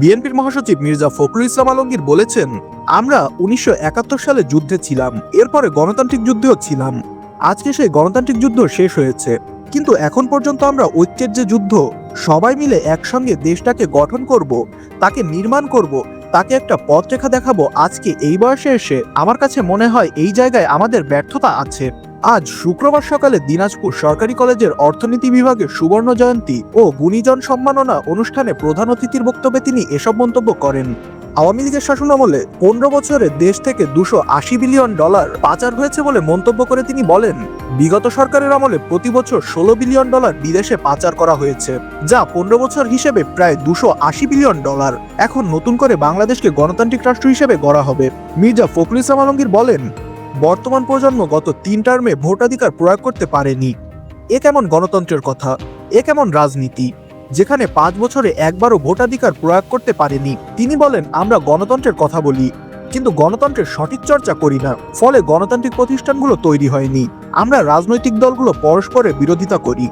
বিএনপির মহাসচিব মির্জা ফখরুল ইসলাম আলমগীর বলেছেন, আমরা উনিশশো একাত্তর সালে যুদ্ধে ছিলাম, এরপরে গণতান্ত্রিক যুদ্ধেও ছিলাম। আজকে সেই গণতান্ত্রিক যুদ্ধ শেষ হয়েছে। কিন্তু এখন পর্যন্ত আমরা ঐক্যের যে যুদ্ধ, সবাই মিলে একসঙ্গে দেশটাকে গঠন করব, তাকে নির্মাণ করব, তাকে একটা পথরেখা দেখাবো, আজকে এই বয়সে এসে আমার কাছে মনে হয় এই জায়গায় আমাদের ব্যর্থতা আছে। আজ শুক্রবার সকালে দিনাজপুর সরকারি কলেজের অর্থনীতি বিভাগের সুবর্ণ জয়ন্তী ও গুণীজন সম্মাননা অনুষ্ঠানে প্রধান অতিথির বক্তব্যে তিনি এসব মন্তব্য করেন। আওয়ামী লীগের শাসনামলে পনেরো বছরে দেশ থেকে দুশো আশি বিলিয়ন ডলার পাচার হয়েছে বলে মন্তব্য করে তিনি বলেন, বিগত সরকারের আমলে প্রতি বছর ষোলো বিলিয়ন ডলার বিদেশে পাচার করা হয়েছে, যা পনেরো বছর হিসেবে প্রায় দুশো আশি বিলিয়ন ডলার। এখন নতুন করে বাংলাদেশকে গণতান্ত্রিক রাষ্ট্র হিসেবে গড়া হবে। মির্জা ফখরুল ইসলাম আলমগীর বলেন বর্তমান প্রজন্ম গত তিন টার্মে ভোটাধিকার প্রয়োগ করতে পারেনি। এ কেমন গণতন্ত্রের কথা? এ কেমন রাজনীতি? যেখানে পাঁচ বছরে একবারও ভোটাধিকার প্রয়োগ করতে পারেনি। তিনি বলেন, আমরা গণতন্ত্রের কথা বলি, কিন্তু গণতন্ত্রের সঠিক চর্চা করি না। ফলে গণতান্ত্রিক প্রতিষ্ঠানগুলো তৈরি হয়নি। আমরা রাজনৈতিক দলগুলো পরস্পরের বিরোধিতা করি।